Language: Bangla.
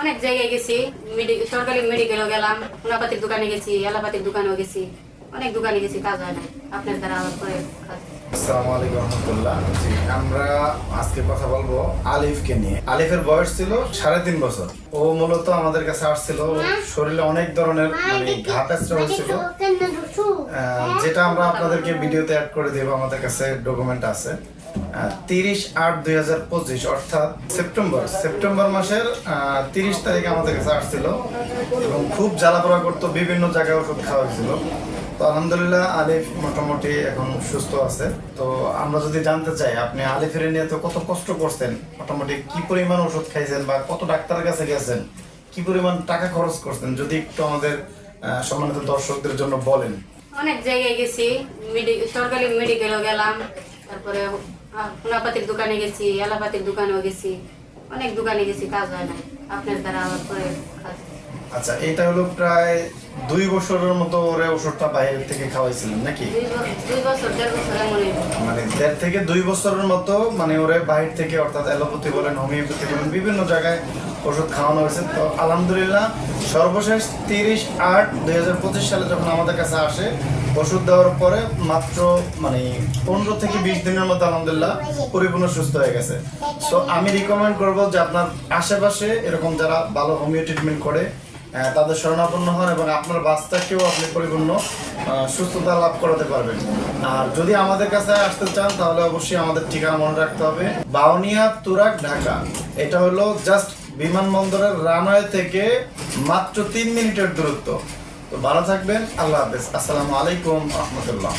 অনেক জায়গায় গেছি সরকারি মেডিকেলও গেলাম হোমিওপ্যাথির দোকানে গেছি এলাপাতির দোকানেও গেছি অনেক দোকানে গেছি কাজ হয় না। আপনার দ্বারা আবার করে আসসালামু আলাইকুম রহমতুল্লাহ। জি আমরা আজকে কথা বলব আলিফকে নিয়ে। আলিফের বয়স ছিল সাড়ে তিন বছর। ও মূলত আমাদের কাছে আসছিল শরীরে অনেক ধরনের মানে ঘা প্যাচড়া হয়েছিল আহ, যেটা আমরা আপনাদেরকে ভিডিওতে অ্যাড করে দেবো আমাদের কাছে ডকুমেন্ট আছে। তিরিশ আট দুই হাজার পঁচিশ, অর্থাৎ সেপ্টেম্বর। সেপ্টেম্বর মাসের তিরিশ তারিখে আমাদের কাছে আসছিল এবং খুব জ্বালাপোড়া করতো, বিভিন্ন জায়গায় ওষুধ খাওয়া হয়েছিল। তো আলহামদুলিল্লাহ আলিফ মোটামুটি এখন সুস্থ আছে। তো আমরা যদি জানতে চাই, আপনি আলিফের নিয়ে তো কত কষ্ট করছেন? মোটামুটি কি পরিমাণ ওষুধ খাইছেন বা কত ডাক্তারের কাছে গেছেন? কি পরিমাণ টাকা খরচ করছেন? যদি একটু আমাদের সম্মানিত দর্শকদের জন্য বলেন। অনেক জায়গায় গেছি সরকারি মেডিকেলও গেলাম। তারপরে হোমিওপ্যাথির দোকানে গেছি এলাপাতির দোকানেও গেছি অনেক দোকানে গেছি কাজ হয় না। আপনার দ্বারা আবার করে কাজ। আচ্ছা এটা হলো প্রায় দুই বছরের মতো ওরে ওষুধটা বাইরে থেকে খাওয়াইছিলেন নাকি। মানে দেড় থেকে দুই বছরের মতো মানে ওরে বাইরে থেকে অর্থাৎ অ্যালোপ্যাথি বলেন হোমিওপ্যাথি বলেন বিভিন্ন জায়গায় ওষুধ খাওয়ানো হয়েছে। তো আলহামদুলিল্লাহ, সর্বশেষ তিরিশ আট দুই হাজার পঁচিশ সালে যখন আমাদের কাছে আসে, ওষুধ দেওয়ার পরে মাত্র মানে পনেরো থেকে বিশ দিনের মধ্যে আলহামদুলিল্লাহ পরিপূর্ণ সুস্থ হয়ে গেছে। সো আমি রিকমেন্ড করব যে আপনার আশেপাশে এরকম যারা ভালো হোমিও ট্রিটমেন্ট করে তাদের শরণাপন্ন হন এবং আপনার বাচ্চাকেও আপনি পরিপূর্ণ সুস্থতা লাভ করাতে পারবেন। আর যদি আমাদের কাছে আসতে চান, তাহলে অবশ্যই আমাদের ঠিকানা মনে রাখতে হবে। বাউনিয়া তুরাক ঢাকা। এটা হলো জাস্ট বিমানবন্দরের রানওয়ে থেকে মাত্র তিন মিনিটের দূরত্ব। তো ভালো থাকবেন, আল্লাহ হাফেজ। আসসালামু আলাইকুম, রহমতুল্লাহ।